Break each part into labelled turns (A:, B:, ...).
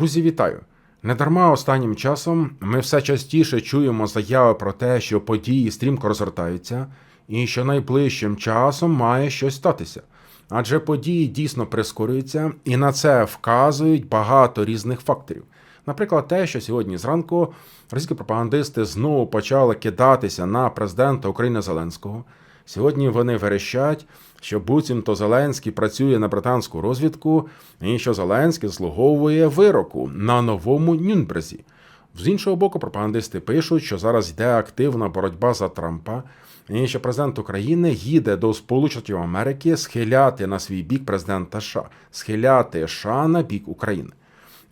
A: Друзі, вітаю! Недарма останнім часом ми все частіше чуємо заяви про те, що події стрімко розгортаються, і що найближчим часом має щось статися. Адже події дійсно прискорюються, і на це вказують багато різних факторів. Наприклад, те, що сьогодні зранку російські пропагандисти знову почали кидатися на президента України Зеленського. Сьогодні вони верещать, що буцімто Зеленський працює на британську розвідку, і що Зеленський заслуговує вироку на новому Нюнберзі. З іншого боку, пропагандисти пишуть, що зараз йде активна боротьба за Трампа, і що президент України їде до Сполучених Америки схиляти на свій бік президента США, схиляти США на бік України.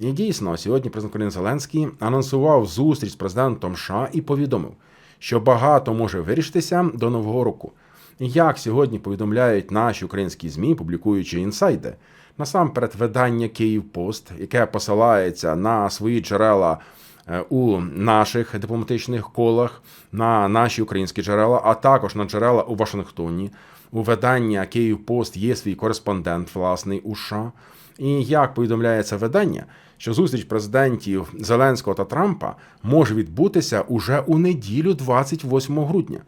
A: І дійсно, сьогодні президент України Зеленський анонсував зустріч з президентом США і повідомив, що багато може вирішитися до нового року. Як сьогодні повідомляють наші українські змі, публікуючи інсайди, насамперед видання Київ Пост, яке посилається на свої джерела е, у наших дипломатичних колах, на наші українські джерела, а також на джерела у Вашингтоні. У видання Київ Пост є свій кореспондент, власний у США. І як повідомляється видання, що зустріч президентів Зеленського та Трампа може відбутися уже у неділю, 28 грудня.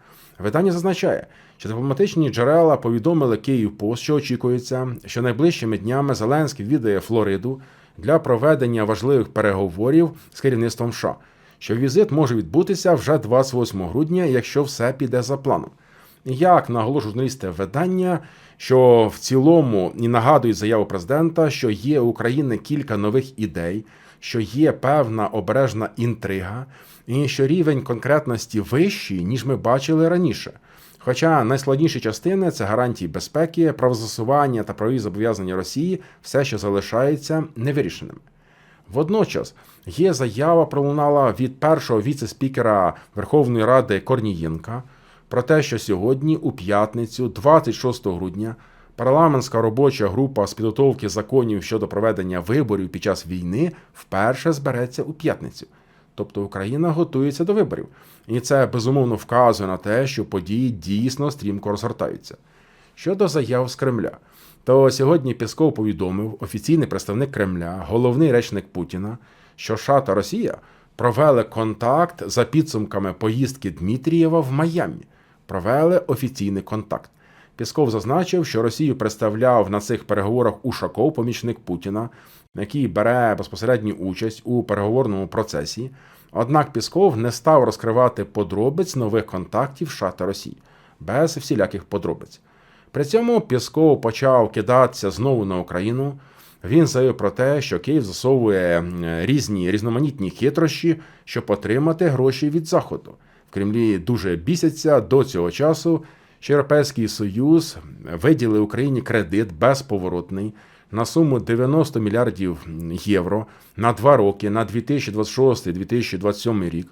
A: Видання зазначає, що дипломатичні джерела повідомили Київ Пост, що очікується, що найближчими днями Зеленський відає Флориду для проведення важливих переговорів з керівництвом США, що візит може відбутися вже 28 грудня, якщо все піде за планом. Як наголошують журналісти видання, що в цілому і нагадують заяву президента, що є у України кілька нових ідей, що є певна обережна інтрига, і що рівень конкретності вищий, ніж ми бачили раніше. Хоча найскладніші частини це гарантії безпеки, правозасування та правові зобов'язання Росії все ще залишаються невирішеними. Водночас є заява пролунала від першого віце-спікера Верховної Ради Корнієнка про те, що сьогодні, у п'ятницю, 26 грудня, парламентська робоча група з підготовки законів щодо проведення виборів під час війни вперше збереться у п'ятницю. Тобто Україна готується до виборів, і це безумовно вказує на те, що події дійсно стрімко розгортаються. Щодо заяв з Кремля, то сьогодні Пісков повідомив офіційний представник Кремля, головний речник Путіна, що США та Росія провели контакт за підсумками поїздки Дмитрієва в Майамі. Провели офіційний контакт. Пісков зазначив, що Росію представляв на цих переговорах Ушаков, помічник Путіна, який бере безпосередню участь у переговорному процесі. Однак Пісков не став розкривати подробиць нових контактів США та Росії без всіляких подробиць. При цьому Пісков почав кидатися знову на Україну. Він заявив про те, що Київ засовує різні різноманітні хитрощі, щоб отримати гроші від Заходу. Кремлі дуже бісяться до цього часу. Європейський Союз виділив Україні кредит безповоротний на суму 90 мільярдів євро на два роки на 2026-2027 рік.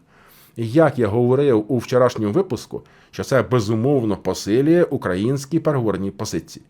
A: І як я говорив у вчорашньому випуску, що це безумовно посилює українські переговорні позиції.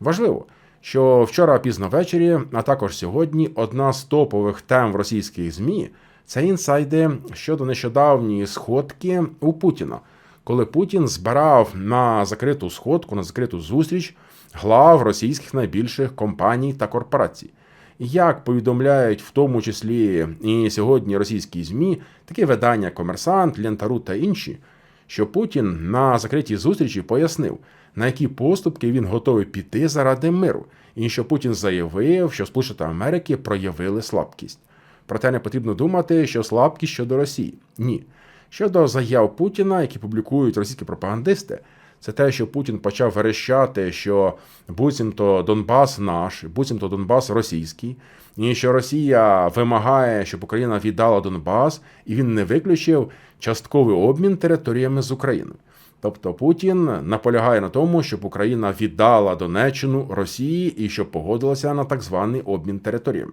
A: Важливо, що вчора пізно ввечері, а також сьогодні, одна з топових тем в російських ЗМІ це інсайди щодо нещодавньої сходки у Путіна, коли Путін збирав на закриту сходку, на закриту зустріч глав російських найбільших компаній та корпорацій. Як повідомляють в тому числі і сьогодні російські змі, такі видання Комерсант, Лентару та інші, що Путін на закритій зустрічі пояснив, на які поступки він готовий піти заради миру, і що Путін заявив, що Америки проявили слабкість. Проте не потрібно думати, що слабкість щодо Росії. Ні. Щодо заяв Путіна, які публікують російські пропагандисти, це те, що Путін почав верещати, що буцімто Донбас наш, буцімто Донбас російський, і що Росія вимагає, щоб Україна віддала Донбас, і він не виключив частковий обмін територіями з Україною. Тобто Путін наполягає на тому, щоб Україна віддала Донеччину Росії і щоб погодилася на так званий обмін територіями.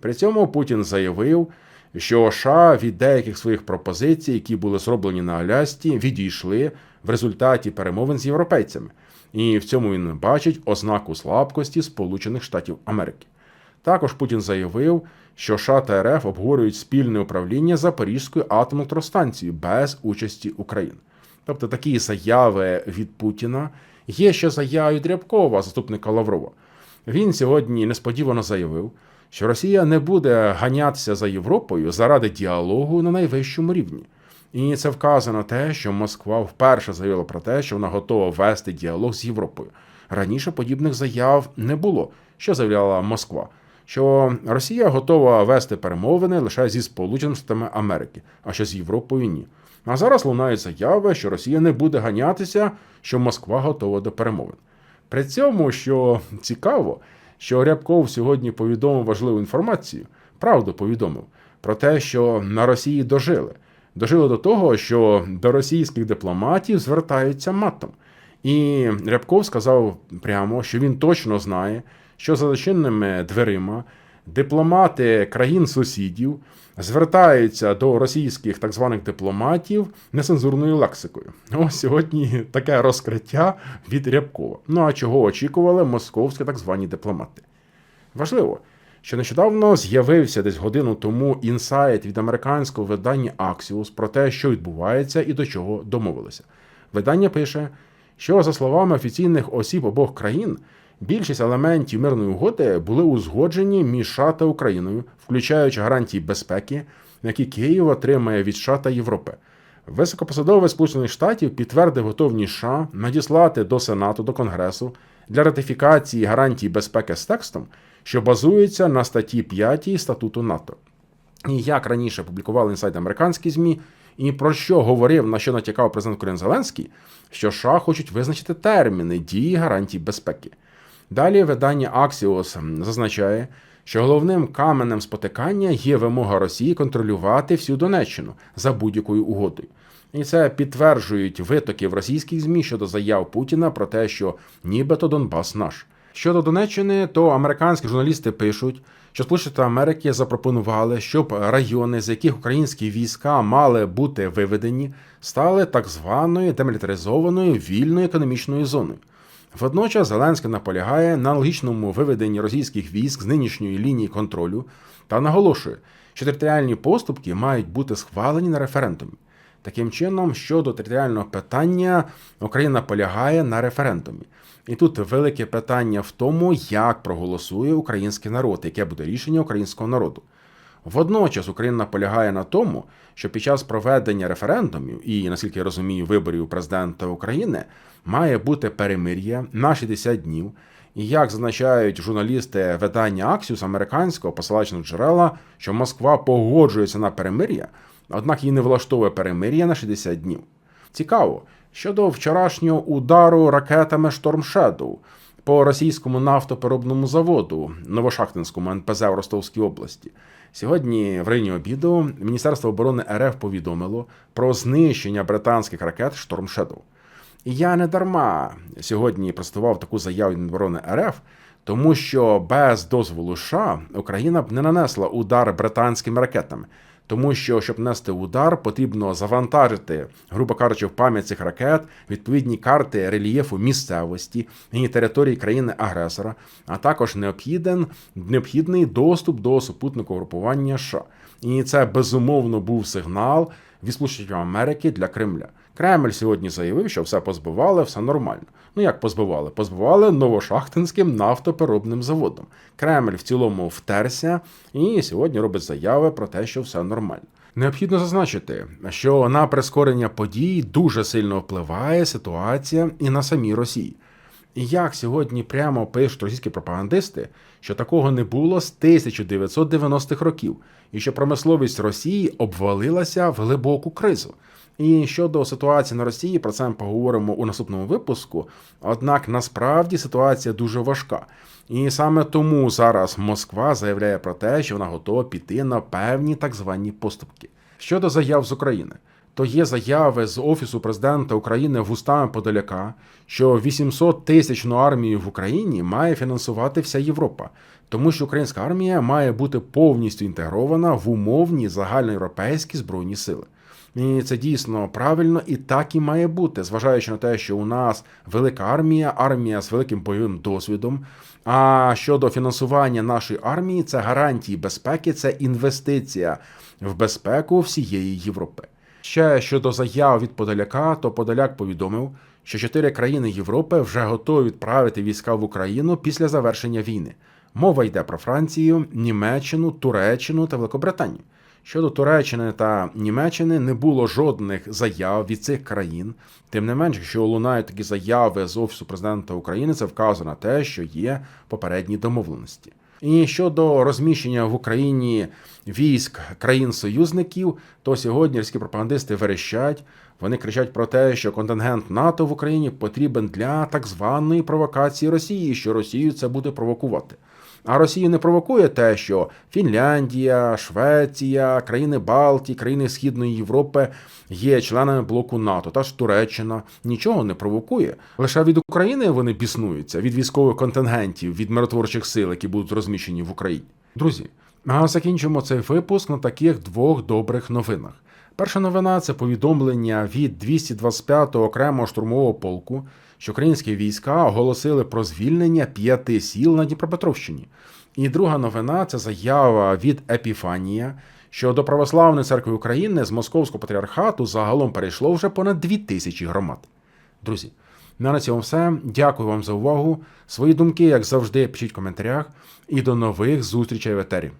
A: При цьому Путін заявив, що США від деяких своїх пропозицій, які були зроблені на Алясці, відійшли в результаті перемовин з європейцями, і в цьому він бачить ознаку слабкості Сполучених Штатів Америки. Також Путін заявив, що США та РФ обговорюють спільне управління Запорізькою атомною електростанцією без участі України. Тобто такі заяви від Путіна є ще заявою Дрябкова, заступника Лаврова. Він сьогодні несподівано заявив, що Росія не буде ганятися за Європою заради діалогу на найвищому рівні. І це вказано те, що Москва вперше заявила про те, що вона готова вести діалог з Європою. Раніше подібних заяв не було, що заявляла Москва. Що Росія готова вести перемовини лише зі Сполученими Штатами Америки, а що з Європою ні. А зараз лунають заяви, що Росія не буде ганятися, що Москва готова до перемовин. При цьому, що цікаво, що Рябков сьогодні повідомив важливу інформацію, правду повідомив про те, що на Росії дожили. Дожили до того, що до російських дипломатів звертаються матом. І Рябков сказав прямо, що він точно знає, що за зачинними дверима дипломати країн-сусідів звертаються до російських так званих дипломатів нецензурною лексикою. Ось сьогодні таке розкриття від Рябкова. Ну а чого очікували московські так звані дипломати? Важливо, що нещодавно з'явився десь годину тому інсайт від американського видання Axios про те, що відбувається і до чого домовилися. Видання пише, що за словами офіційних осіб обох країн. Більшість елементів мирної угоди були узгоджені між США та Україною, включаючи гарантії безпеки, які Київ отримає від США та Європи. Високопосадовець Сполучених Штатів підтвердив готовність США надіслати до Сенату до Конгресу для ратифікації гарантій безпеки з текстом, що базується на статті 5 статуту НАТО. І як раніше публікували інсайт американські ЗМІ, і про що говорив, на що натякав президент України Зеленський, що США хочуть визначити терміни дії гарантій безпеки. Далі видання Axios зазначає, що головним каменем спотикання є вимога Росії контролювати всю Донеччину за будь-якою угодою. І це підтверджують витоки в російських ЗМІ щодо заяв Путіна про те, що нібито Донбас наш. Щодо Донеччини, то американські журналісти пишуть, що Сполучені Америки запропонували, щоб райони, з яких українські війська мали бути виведені, стали так званою демілітаризованою вільною економічною зоною. Водночас Зеленський наполягає на аналогічному виведенні російських військ з нинішньої лінії контролю та наголошує, що територіальні поступки мають бути схвалені на референдумі. Таким чином, щодо територіального питання, Україна наполягає на референдумі. І тут велике питання в тому, як проголосує український народ, яке буде рішення українського народу. Водночас Україна наполягає на тому, що під час проведення референдумів і, наскільки я розумію, виборів президента України має бути перемир'я на 60 днів. І як зазначають журналісти видання Axios американського, посилаючи на джерела, що Москва погоджується на перемир'я, однак її не влаштовує перемир'я на 60 днів. Цікаво, щодо вчорашнього удару ракетами Storm Shadow по російському нафтопереробному заводу Новошахтинському НПЗ в Ростовській області. Сьогодні, в районі обіду, Міністерство оборони РФ повідомило про знищення британських ракет Storm Shadow. І я не дарма сьогодні простував таку заяву оборони РФ, тому що без дозволу США Україна б не нанесла удар британськими ракетами. Тому що, щоб нести удар, потрібно завантажити, грубо кажучи, в пам'ять цих ракет відповідні карти рельєфу місцевості і території країни-агресора, а також необхіден необхідний доступ до супутникового групування США. І це безумовно був сигнал від Сполучених Америки для Кремля. Кремль сьогодні заявив, що все позбивали, все нормально. Ну як позбивали? Позбивали Новошахтинським нафтопереробним заводом. Кремль в цілому втерся і сьогодні робить заяви про те, що все нормально. Необхідно зазначити, що на прискорення подій дуже сильно впливає ситуація і на самій Росії. І як сьогодні прямо пишуть російські пропагандисти, що такого не було з 1990-х років, і що промисловість Росії обвалилася в глибоку кризу. І щодо ситуації на Росії, про це ми поговоримо у наступному випуску. Однак насправді ситуація дуже важка. І саме тому зараз Москва заявляє про те, що вона готова піти на певні так звані поступки. Щодо заяв з України, то є заяви з Офісу президента України вустами Подоляка, що 800 тисячну армію в Україні має фінансувати вся Європа, тому що українська армія має бути повністю інтегрована в умовні загальноєвропейські збройні сили. І це дійсно правильно і так і має бути, зважаючи на те, що у нас велика армія, армія з великим бойовим досвідом. А щодо фінансування нашої армії, це гарантії безпеки, це інвестиція в безпеку всієї Європи. Ще щодо заяв від Подоляка, то Подоляк повідомив, що чотири країни Європи вже готові відправити війська в Україну після завершення війни. Мова йде про Францію, Німеччину, Туреччину та Великобританію. Щодо Туреччини та Німеччини не було жодних заяв від цих країн. Тим не менш, якщо лунають такі заяви з офісу президента України, це вказує на те, що є попередні домовленості. І щодо розміщення в Україні військ країн-союзників, то сьогодні російські пропагандисти верещать. Вони кричать про те, що контингент НАТО в Україні потрібен для так званої провокації Росії, що Росію це буде провокувати. А Росію не провокує те, що Фінляндія, Швеція, країни Балтії, країни Східної Європи є членами блоку НАТО, та ж Туреччина нічого не провокує. Лише від України вони біснуються, від військових контингентів, від миротворчих сил, які будуть розміщені в Україні. Друзі, а закінчимо цей випуск на таких двох добрих новинах. Перша новина це повідомлення від 225-го окремого штурмового полку, що українські війська оголосили про звільнення п'яти сіл на Дніпропетровщині. І друга новина це заява від Епіфанія, що до Православної церкви України з Московського патріархату загалом перейшло вже понад дві тисячі громад. Друзі, на цьому все. Дякую вам за увагу. Свої думки, як завжди, пишіть в коментарях. І до нових зустрічей в етері.